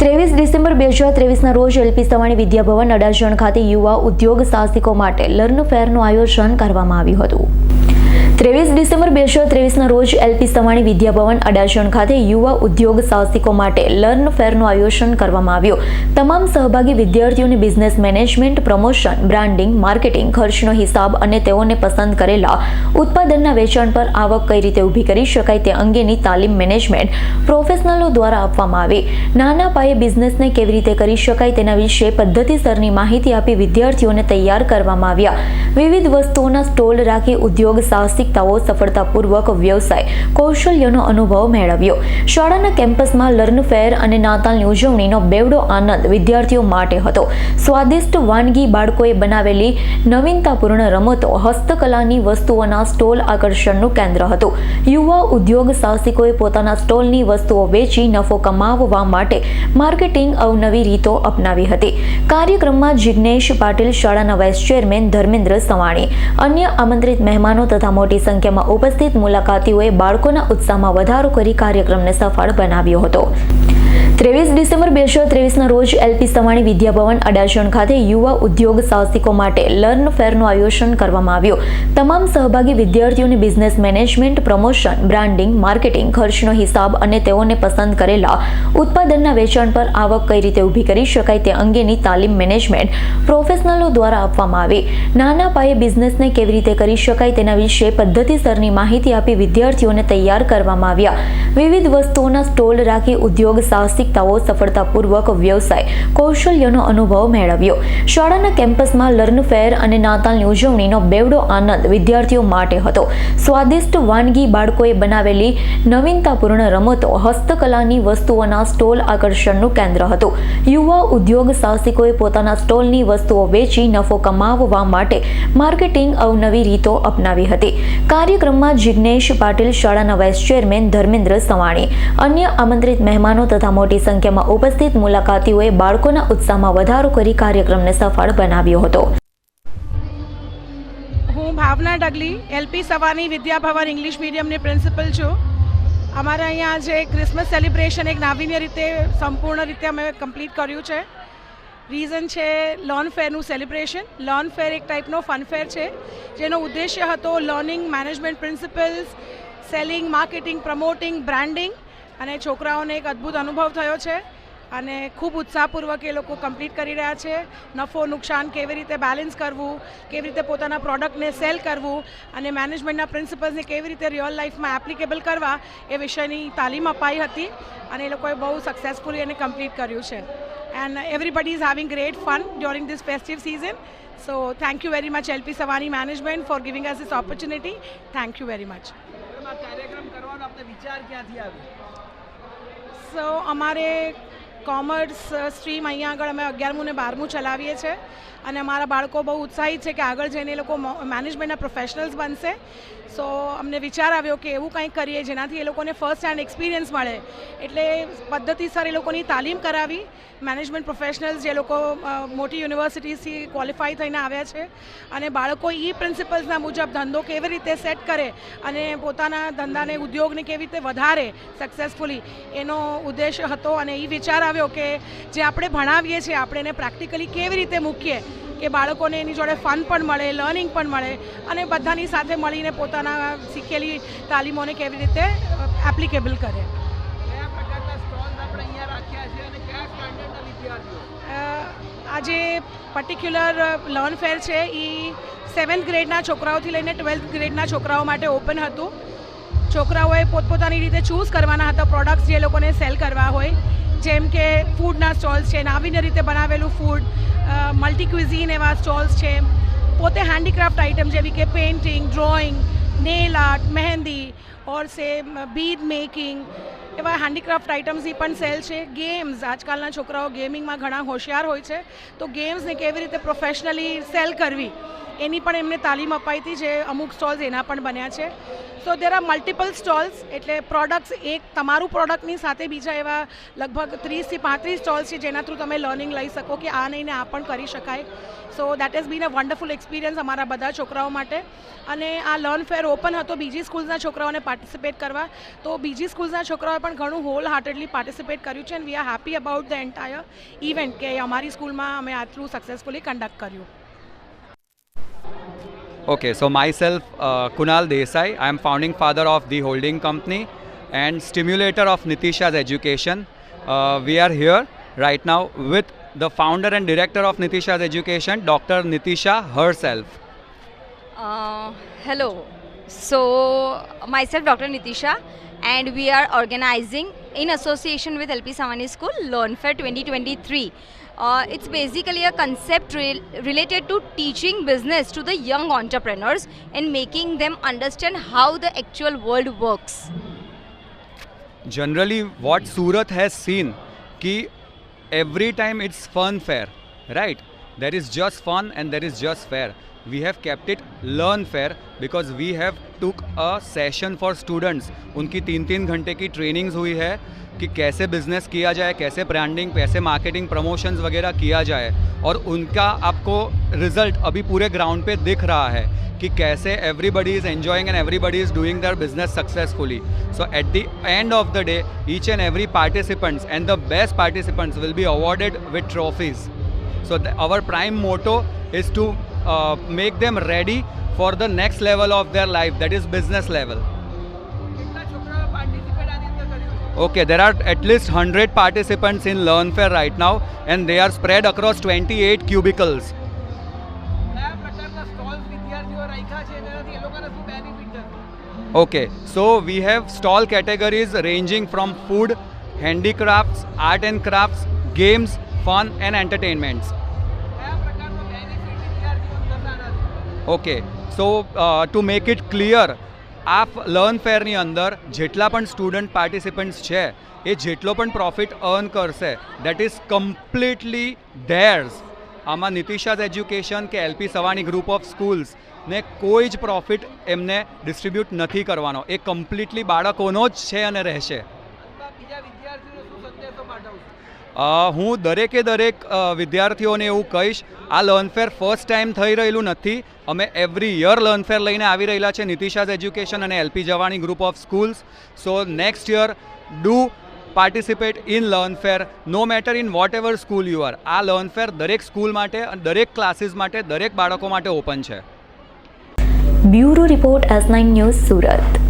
ત્રેવીસ ડિસેમ્બર બે હજાર ત્રેવીસના રોજ એલપી સવાણી વિદ્યાભવન અડાજણ ખાતે યુવા ઉદ્યોગ સાહસિકો માટે લર્ન ફેરનું આયોજન કરવામાં આવ્યું હતું. ત્રેવીસ ડિસેમ્બર બે હજાર ત્રેવીસના રોજ એલપી સવાણી વિદ્યાભવન અડાજણ ખાતે યુવા ઉદ્યોગ સાહસિકો માટે લર્ન ફેરનું આયોજન કરવામાં આવ્યું. તમામ સહભાગી વિદ્યાર્થીઓને business management, promotion, branding, marketing ખર્ચનો હિસાબ અને તેઓને પસંદ કરેલા ઉત્પાદનના વેચાણ પર આવક કઈ રીતે ઊભી કરી શકાય તે અંગેની તાલીમ મેનેજમેન્ટ પ્રોફેશનલો દ્વારા આપવામાં આવી. નાના પાયે બિઝનેસને કેવી રીતે કરી શકાય તેના વિશે પદ્ધતિસરની માહિતી આપી વિદ્યાર્થીઓને તૈયાર કરવામાં આવ્યા. વિવિધ વસ્તુઓના સ્ટોલ રાખી ઉદ્યોગ સાહસિકતાઓ સફળતાપૂર્વક વ્યવસાય કૌશલ્યનો અનુભવ મેળવ્યો. શાળાના કેમ્પસમાં લર્ન ફેર અને નાતાલની ઉજવણીનો બેવડો આનંદ વિદ્યાર્થીઓ માટે હતો. સ્વાદિષ્ટ વાનગી બાળકોએ બનાવેલી નવીનતાપૂર્ણ રમતો હસ્તકલાની વસ્તુઓના સ્ટોલ આકર્ષણનું કેન્દ્ર હતું. યુવા ઉદ્યોગ સાહસિકોએ પોતાના સ્ટોલની વસ્તુઓ વેચી નફો કમાવવા માટે માર્કેટિંગ અવનવી રીતો અપનાવી હતી. કાર્યક્રમમાં જિજ્ઞેશ પાટીલ શાળાના વાઇસ ચેરમેન ધર્મેન્દ્ર સવાણી, અન્ય આમંત્રિત મહેમાનો તથા મોટી સંખ્યામાં ઉપસ્થિત મુલાકાતીઓએ બાળકોના ઉત્સાહમાં વધારો કરી કાર્યક્રમને સફળ બનાવ્યો હતો. ત્રેવીસ ડિસેમ્બર બે હજાર ત્રેવીસના રોજ એલપી સવાણી વિદ્યાભવન અડાજણ ખાતે યુવા ઉદ્યોગ સાહસિકો માટે લર્ન ફેરનું આયોજન કરવામાં આવ્યું. તમામ સહભાગી વિદ્યાર્થીઓને business management, promotion, branding, marketing ખર્ચનો હિસાબ અને તેઓને પસંદ કરેલા ઉત્પાદનના વેચાણ પર આવક કઈ રીતે ઊભી કરી શકાય તે અંગેની તાલીમ મેનેજમેન્ટ પ્રોફેશનલો દ્વારા આપવામાં આવી. નાના પાયે બિઝનેસને કેવી રીતે કરી શકાય તેના વિશે પદ્ધતિસરની માહિતી આપી વિદ્યાર્થીઓને તૈયાર કરવામાં આવ્યા. વિવિધ વસ્તુઓના સ્ટોલ રાખી ઉદ્યોગ સાહસિકતાઓ સફળતાપૂર્વક વ્યવસાય કૌશલ્યનો અનુભવ મેળવ્યો. શાળાના કેમ્પસમાં લર્ન ફેર અને નાતાલની ઉજવણીનો બેવડો આનંદ વિદ્યાર્થીઓ માટે હતો. સ્વાદિષ્ટ વાનગી બાળકોએ બનાવેલી નવીનતાપૂર્ણ રમતો હસ્તકલાની વસ્તુઓના સ્ટોલ આકર્ષણનું કેન્દ્ર હતું. યુવા ઉદ્યોગ સાહસિકોએ પોતાના સ્ટોલની વસ્તુઓ વેચી નફો કમાવવા માટે માર્કેટિંગ અવનવી રીતો અપનાવી હતી. કાર્યક્રમમાં જિજ્ઞેશ પાટીલ શાળાના વાઇસ ચેરમેન ધર્મેન્દ્ર સવાણી, અન્ય આમંત્રિત મહેમાનો તથા મોટી સંખ્યામાં ઉપસ્થિત મુલાકાતીઓએ બાળકોના ઉત્સાહમાં વધારો કરી કાર્યક્રમને સફળ બનાવ્યો હતો. હું ભાવના ડગલી એલપી સવાની વિદ્યાભવન ઇંગ્લિશ મીડિયમની પ્રિન્સિપલ છું. અમારા અહીંયા આજે ક્રિસમસ સેલિબ્રેશન એક નાવીન્ય રીતે, સંપૂર્ણ રીતે અમે કમ્પ્લીટ કર્યું છે. રીઝન છે લોન ફેરનું સેલિબ્રેશન લોન ફેર એક ટાઈપનો ફન ફેર છે. જેનો ઉદ્દેશ્ય હતો learning management principles selling marketing promoting branding અને છોકરાઓને એક અદ્ભુત અનુભવ થયો છે અને ખૂબ ઉત્સાહપૂર્વક એ લોકો કમ્પ્લીટ કરી રહ્યા છે. નફો, નુકસાન કેવી રીતે બેલેન્સ કરવું, કેવી રીતે પોતાના પ્રોડક્ટને સેલ કરવું અને મેનેજમેન્ટના પ્રિન્સિપલ્સને કેવી રીતે રિયલ લાઈફમાં એપ્લિકેબલ કરવા એ વિષયની તાલીમ અપાઈ હતી અને એ લોકોએ બહુ સક્સેસફુલી એને કમ્પ્લીટ કર્યું છે. And everybody is having great fun during this festive season so thank you very much LP Savani management for giving us this opportunity thank you very much કાર્યક્રમ કરવાનો વિચાર ક્યાંથી આવ્યો? સો અમારે કોમર્સ સ્ટ્રીમ અહીંયા આગળ અમે અગિયારમું ને બારમું ચલાવીએ છીએ. અને અમારા બાળકો બહુ ઉત્સાહિત છે કે આગળ જઈને એ લોકો મેનેજમેન્ટના પ્રોફેશનલ્સ બનશે. સો અમને વિચાર આવ્યો કે એવું કંઈક કરીએ જેનાથી એ લોકોને ફર્સ્ટ હેન્ડ એક્સપિરિયન્સ મળે. એટલે પદ્ધતિસર એ લોકોની તાલીમ કરાવી. મેનેજમેન્ટ પ્રોફેશનલ્સ જે લોકો મોટી યુનિવર્સિટીઝથી ક્વોલિફાઈ થઈને આવ્યા છે. અને બાળકો ઈ પ્રિન્સિપલ્સના મુજબ ધંધો કેવી રીતે સેટ કરે અને પોતાના ધંધાને, ઉદ્યોગને કેવી રીતે વધારે સક્સેસફુલી એનો ઉદ્દેશ હતો. અને એ વિચાર આવ્યો કે જે આપણે ભણાવીએ છીએ, આપણે એને પ્રેક્ટિકલી કેવી રીતે મૂકીએ કે બાળકોને એની જોડે ફન પણ મળે લર્નિંગ પણ મળે અને બધાની સાથે મળીને પોતાના શીખેલી તાલીમોને કેવી રીતે એપ્લિકેબલ કરે. કયા પ્રકારના સ્ટોલ્સ આપણે અહીંયા રાખ્યા છે અને કયા સ્ટાન્ડર્ડના વિદ્યાર્થીઓ? અ, આ જે પર્ટિક્યુલર લર્ન ફેર છે. એ સેવન્થ ગ્રેડના છોકરાઓથી લઈને ટ્વેલ્થ ગ્રેડના છોકરાઓ માટે ઓપન હતું. છોકરાઓએ પોતપોતાની રીતે ચૂઝ કરવાના હતા પ્રોડક્ટ્સ જે લોકોને સેલ કરવા હોય. જેમ કે ફૂડના સ્ટોલ્સ છે નાવીન્ય રીતે બનાવેલું ફૂડ મલ્ટી ક્વિઝિન એવા સ્ટોલ્સ છે. પોતે હેન્ડીક્રાફ્ટ આઇટમ જેવી કે painting drawing nail art mehndi or say bead making એવા હેન્ડીક્રાફ્ટ આઇટમ્સની પણ સેલ છે. ગેમ્સ આજકાલના છોકરાઓ ગેમિંગમાં ઘણા હોશિયાર હોય છે. તો ગેમ્સને કેવી રીતે પ્રોફેશનલી સેલ કરવી, એની પણ એમને તાલીમ અપાઈ હતી જે અમુક સ્ટોલ્સ એના પણ બન્યા છે. So there are multiple stalls એટલે પ્રોડક્ટ્સ એક તમારું પ્રોડક્ટની સાથે બીજા એવા લગભગ ત્રીસથી પાંત્રીસ સ્ટોલ્સ છે જેના થ્રુ તમે લર્નિંગ લઈ શકો કે આ નહીં ને આ પણ કરી શકાય. So that is been a wonderful experience અમારા બધા છોકરાઓ માટે. અને આ લર્ન ફેર ઓપન હતો બીજી સ્કૂલ્સના છોકરાઓને પાર્ટિસિપેટ કરવા. તો બીજી સ્કૂલ્સના છોકરાઓએ પણ ઘણું હોલ હાર્ટેડલી પાર્ટિસિપેટ કર્યું છે and we are happy about the entire event કે અમારી સ્કૂલમાં અમે આટલું સક્સેસફુલી કન્ડક્ટ કર્યું. Okay, so myself, uh, Kunal Desai, I am founding father of the holding company and stimulator of Nitisha's education. Uh, we are here right now with the founder and director of Nitisha's education, Dr. Nitisha herself. Uh, hello. So, myself, Dr. Nitisha, and we are organizing in association with LP Savani School Learn Fair 2023. It's basically a concept related to teaching business to the young entrepreneurs and making them understand how the actual world works generally what Surat है scene कि every time it's fun fair right there is just fun and there is just fair we have kept it learn fair because we have took a session for students उनकी तीन तीन घंटे की trainings हुई है कि कैसे बिज़नेस किया जाए, कैसे ब्रांडिंग कैसे मार्केटिंग प्रमोशंस वगैरह किया जाए और उनका आपको रिज़ल्ट अभी पूरे ग्राउंड पे दिख रहा है कि कैसे everybody is enjoying and everybody is doing their business successfully so at the end of the day each and every participants and the best participants will be awarded with trophies so our prime motto is to make them ready for the next level of their life that is business level Okay, there are at least 100 participants in Learn Fair right now and they are spread across 28 cubicles. Okay, so we have stall categories ranging from food, handicrafts, art and crafts, games, fun and entertainments. Okay, so uh, to make it clear, આ learn ફેરની અંદર જેટલા પણ student participants છે, એ જેટલો પણ profit earn કરશે દેટ ઇઝ કમ્પ્લીટલી ધેર્સ આમાં નીતિશાઝ એજ્યુકેશન કે LP Savani group of schools ને કોઈ જ પ્રોફિટ એમને ડિસ્ટ્રીબ્યુટ નથી કરવાનો. એ કમ્પ્લીટલી બાળકોનો જ છે અને રહેશે. હું દરેકે દરેક વિદ્યાર્થીઓને એવું કહીશ, આ લર્ન ફેર ફર્સ્ટ ટાઈમ થઈ રહેલું નથી. અમે એવરી યર લર્ન ફેર લઈને આવી રહેલા છે નીતિશાઝ એજ્યુકેશન અને LP Savani group of schools. So, next year, do participate in learn fair no matter in whatever school you are. આ લર્ન ફેર દરેક સ્કૂલ માટે, દરેક ક્લાસીસ માટે, દરેક બાળકો માટે ઓપન છે. Bureau report S nine news Surat.